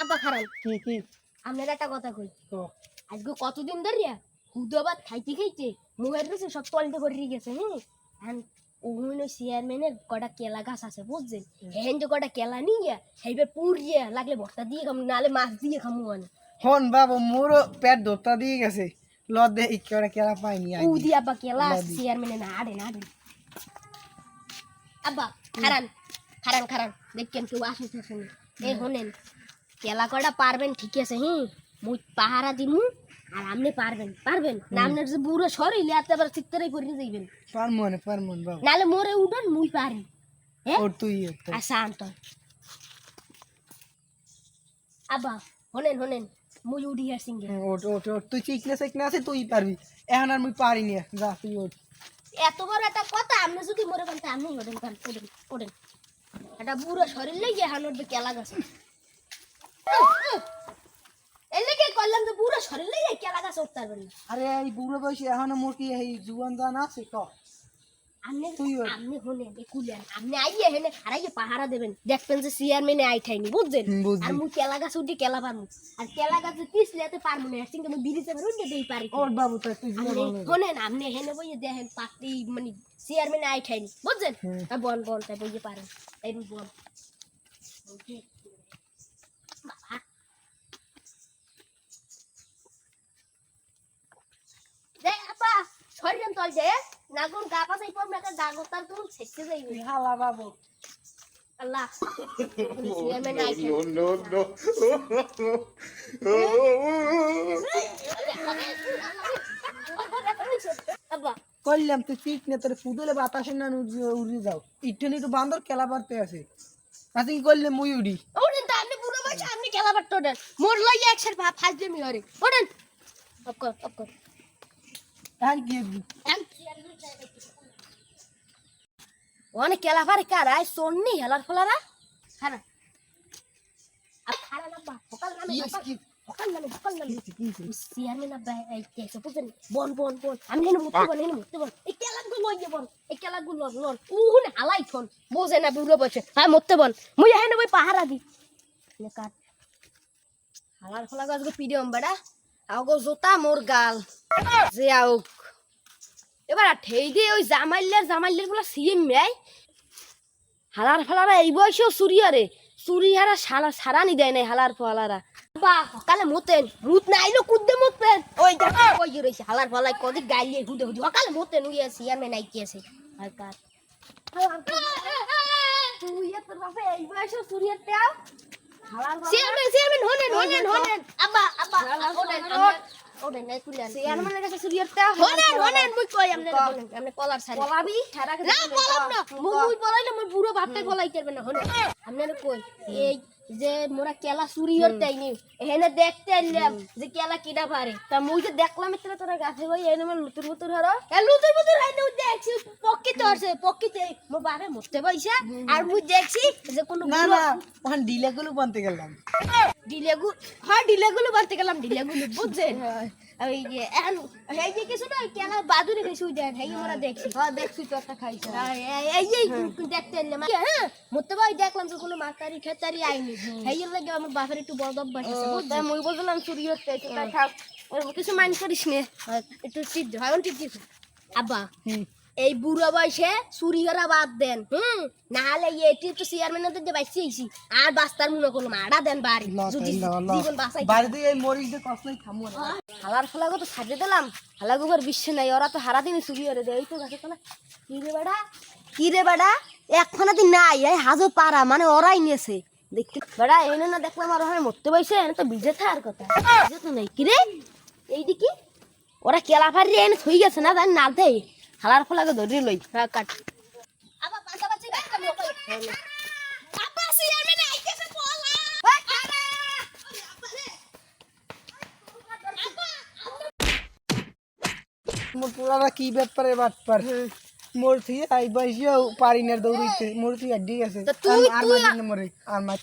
আব্বা খারান কি কি? আপনার একটা কথা কই। তো আজকে কতদিন ধরিয়া হুদাবাদ খাইতে খাইতে মুখের রয়েছে সব তলতে করে গেছে হ্যাঁ ওগুলো চেয়ারম্যানের কটা কেলা গাছ আছে বুঝছেন? হেন যে কটা কেলা নিয়ে সেইবার পুড়িয়ে লাগলে ভর্তা দিয়ে খামু নাহলে মাছ দিয়ে খামু মানে। হন বাবু মোরও পেট ধরতা দিয়ে গেছে। ল দে ইকড়ে কেরা পাইনি উ দিয়ে আব্বা কেলা লাদি। চেয়ারম্যানে না আড়ে না আড়ে আব্বা খারান খারান খারান। দেখেন কেউ আসিস এই শোনেন কেলা কটা পারবেন? ঠিক আছে হুম মুই পাহারা দিমু আর আপনি পারবেন পারবেন? না আপনার যে বুড়ো শরীরে এত আবার চিত্তরাই করে যাইবেন। পারমন পারমন বাবু। নালে মোরে উঠেন মুই পারি। হ্যাঁ ওর তুই আচ্ছা আন্ত আব্বা শোনেন শোনেন মুই উঠি আর সিঙ্গে ওট ওট ওট তুই চিকনে চিকনে আছে তুই পারবি। এখন আর মুই পারিনি যা তুই ওঠ এত বড় একটা কথা আপনি যদি মরে পান আপনি ওঠেন পান ওঠেন ওঠেন একটা বুড়ো শরীর লেগে হানোর কেলা গেছে। এর লেগে করলাম যে বুড়ো শরীর লেগে না আরে এই বুড়ো বয়সে এখন মোর কি এই জুয়ান জান আছে ক? আপনি তুই ওঠ। আপনি হলেন আইয়ে হেনে খারাইয়ে পাহারা দেবেন। দেখবেন যে চেয়ারম্যানে আই ঠাইনি বুঝছেন? আর মুই কেলা গাছ উঠে কেলা পারমু? আর কেলা গাছে পিছলে এতে পারমু না সিং আমি বিরিজে উঠে দেই পারি ওর বাবু তো তুই হেনে বইয়ে দেখেন পাতি মানে চেয়ারম্যান আই ঠাইনি বুঝছেন? বন বন তাই বইয়ে পারেন বন বাবা। দে আপা সরিয়ে তল যে নাগুন গা পাশাই তার তুমি যাইবে হালা বাবু। আল্লাহ. আব্বা। কইলাম তুই তোর ফুদলে বাতাসে না উড়ে যাও। ইটনি তো বান্দর কেলা পারতে আছে। তাতে কি করলে মুই উড়ি। ওঠেন তো আপনি বুড়ো বয়সে আপনি খেলা পারতো ওঠেন মোর ফাঁস দিয়ে মিহরে অফ কর অফ কর এখন কি হবি? অনেক খেলা পারে কারা? সন্নি হেলার ফলারা? খারা আর খারা না বা সকাল নামে কি হইছে, কি সকাল নামে সকাল নামে। হইছে, কি হইছে? চেয়ারম্যান আব্বা এই কেসে বুঝেন বন বন বন আমি হেনে মুক্তি বন হেনে মুক্তি বন এই কেলাগুলো লইয়ে বন এই কেলাগুলো লন লন উহুনে হালাই থন বোঝে না বুড়ো বসে হ্যাঁ পাহারা দি। হালার ফলা গাছগো পিডিয়ম বেড়া। আগো জোতা মোর গাল। যে এবার আর ঠেই দিয়ে ওই জামাইলের জামাইলের বলা সিএম মেয় হালার ফালারা এই বয়সেও সুরিয়ারে সুরিয়ারা সারা সারানি দেয় নাই হালার ফালারা। বা সকালে মতেন। মুত না আইলো কুদ্দে মতেন। ওই ওই যে রইছে হালার ফালাই কদি গাইলে হুদে হুদে। সকালে মতেন উই আছে ইয়ার মেন আইকি আছে। আর কার? তুই তোর বাপে এই বয়সেও সুরিয়ার তেও চেয়ারম্যান চেয়ারম্যান হনেন হনেন হনেন। আব্বা আব্বা হনেন ওডেন নাই তুলে চেয়ারম্যানের কাছে সুরিয়ার হনেন হনেন মুই কই? আমনে বলেন আমনে কলার ছাড়ি পলাবি না পলাম না। মুই মুই পলাইলে মোর বুড়ো ভাতটাই পলাই করবে না। কই? এই যে মোরা কেলা চুরি হতেই এখানে দেখতে আইলাম যে কেলা কিনা পারে। তা মুই যে দেখলাম এটা তোরা গাছে ভাই এনে আমার লুতুর মুতুর হরো। এ লুতুর মুতুর মুই দেখছি পক্কিতে আছে পক্কিতে মো বারে মরতে পাইছে আর মুই দেখছি যে কোনো না না ওখান ডিলেগুলো বানতে গেলাম। ডিলেগু হ্যাঁ ডিলেগুলো বানতে গেলাম ডিলেগুলো বুঝছেন? ওই যে এই যে কিছু না কেলা বাদুরে কিছু দেন। এই আমরা দেখছি হ্যাঁ দেখছি তো একটা খাইছে। এই- এই এই দেখতে এলাম হ্যাঁ মতে ভাই দেখলাম যে কোনো মাতারি খেতারি আইনি। এই লাগে আমার বাপের একটু বদ অভ্যাস আছে মুই বললাম চুরি হচ্ছে তাই থাক। কিছু মাইন্ড করিস নে। একটু চিপ হয় আব্বা হুম। এই বুড়ো বয়সে চুরি করা বাদ দেন হুম? নাহলে এটি তো চেয়ারম্যানের যে বাইসি আইছি আর বাস্তার মনে করলাম আড়া দেন বাড়ি। যদি জীবন বাঁচাই বাড়িতে এই মরিচ দিয়ে কষ্টই খামু না। হালার ফলাগো তো সাজিয়ে দিলাম হালাগুবার বিশ্ব নাই ওরা তো হারা দিনই চুরি করে দেয় এই তো গাছে তোলা। কি রে বেড়া কি রে বেড়া একখানা দিন নাই এই হাজো পারা মানে ওরাই নিয়েছে। দেখতে বেড়া এনে না দেখলাম আর হয় মরতে পাইছে এনে তো বিজে থাকার কথা। বিজে তো নাই। কি রে? এই দিকে ওরা কেলা ফারি এনে থই গেছে না জানি না দেই হালার ফলাগো ধরে লই হ্যাঁ কাট। পলা মোর পুরারা কি ব্যাপারে বাটপার মোর থেকে আই বয়সেও পারি না দৌড়িতে মোর থেকে আড্ডি গেছে। আর মারি না মরে আর মার